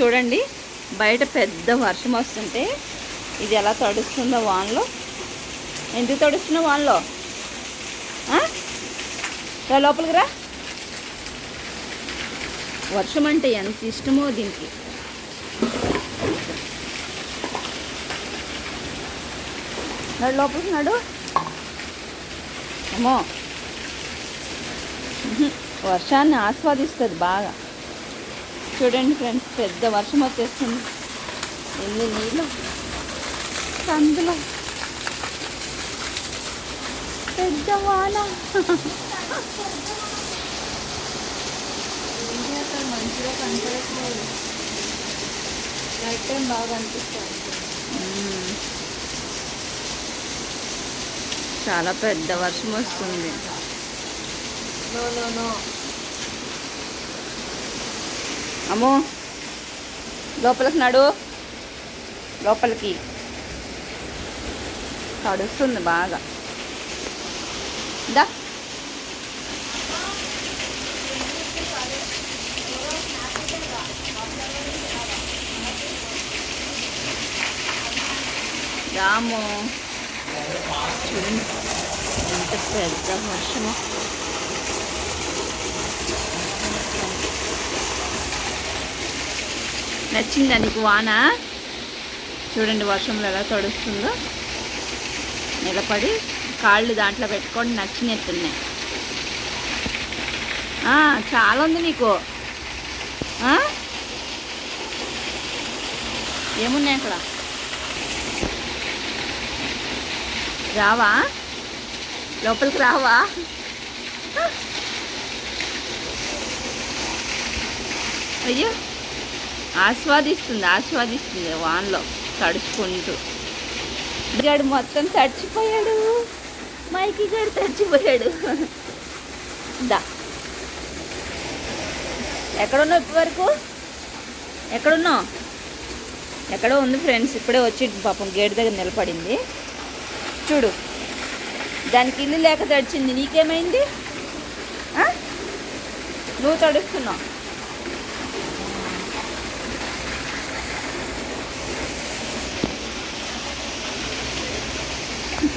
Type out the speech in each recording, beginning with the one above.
చూడండి బయట పెద్ద వర్షం వస్తుంటే ఇది ఎలా తడుస్తుందో వాన్లో. ఎందుకు తడుస్తుందో వాన్లో? రా లోపలికి రా. వర్షం అంటే ఎంత ఇష్టమో దీనికి. నడు లోపలికి నడు. అమ్మో. వర్షాన్ని ఆస్వాదిస్తుంది బాగా. చూడండి ఫ్రెండ్స్ పెద్ద వర్షం వచ్చేస్తుంది. ఎన్ని నీళ్ళు? అందులో పెద్ద వాన. మంచిగా కనపడట్లేదు. నైట్ టైం బాగా అనిపిస్తుంది. చాలా పెద్ద వర్షం వస్తుంది. No no no. అమ్మో లోపలికి నడు. లోపలికి. తడుస్తుంది బాగా. దా. రాము. చూడండి ఎంత పెద్ద వర్షము నచ్చిందా నీకు వాన? చూడండి వర్షంలో ఎలా తడుస్తుందో. నిలబడి కాళ్ళు దాంట్లో పెట్టుకొని నచ్చినట్టున్నాయి. చాలా ఉంది నీకు. ఏమున్నాయి అక్కడ? రావా? లోపలికి రావా? అయ్యో! ఆస్వాదిస్తుంది ఆస్వాదిస్తుంది వాన్లో తడుచుకుంటూ. గడు మొత్తం తడిచిపోయాడు. మైకి గడు తడిచిపోయాడు. దా. ఎక్కడున్నావు ఇప్పటి వరకు ఎక్కడున్నావు? ఎక్కడో ఉంది ఫ్రెండ్స్ ఇప్పుడే వచ్చి పాపం గేట్ దగ్గర నిలబడింది. చూడు. దానికి ఇల్లు లేక తడిచింది. నీకేమైంది? నువ్వు తడుస్తున్నావు.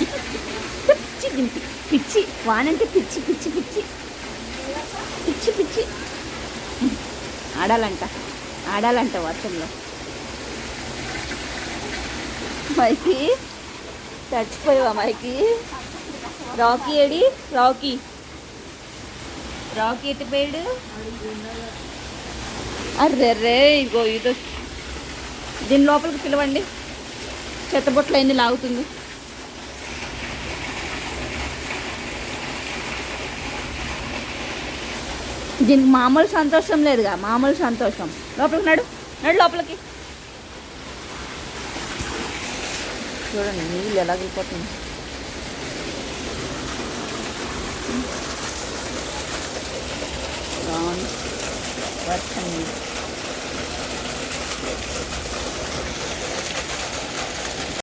పిచ్చి దింపి పిచ్చి వానంటే పిచ్చి పిచ్చి పిచ్చి పిచ్చి పిచ్చి ఆడాలంట ఆడాలంట వర్షంలో మైకి చచ్చిపోయావా మైకి రాకీ ఏడి రాకీ రాకీ ఎట్టిపోయాడు అర్రెర్రే ఇగో ఇదో దీని లోపలికి పిలవండి చెత్తబొట్లు అయింది లాగుతుంది దీనికి మామూలు సంతోషం లేదుగా మామూలు సంతోషం. లోపలికి నడు నడు లోపలికి. చూడండి నీళ్ళు ఎలా వెళ్ళిపోతుంది బాగుంది వర్షం నీళ్ళు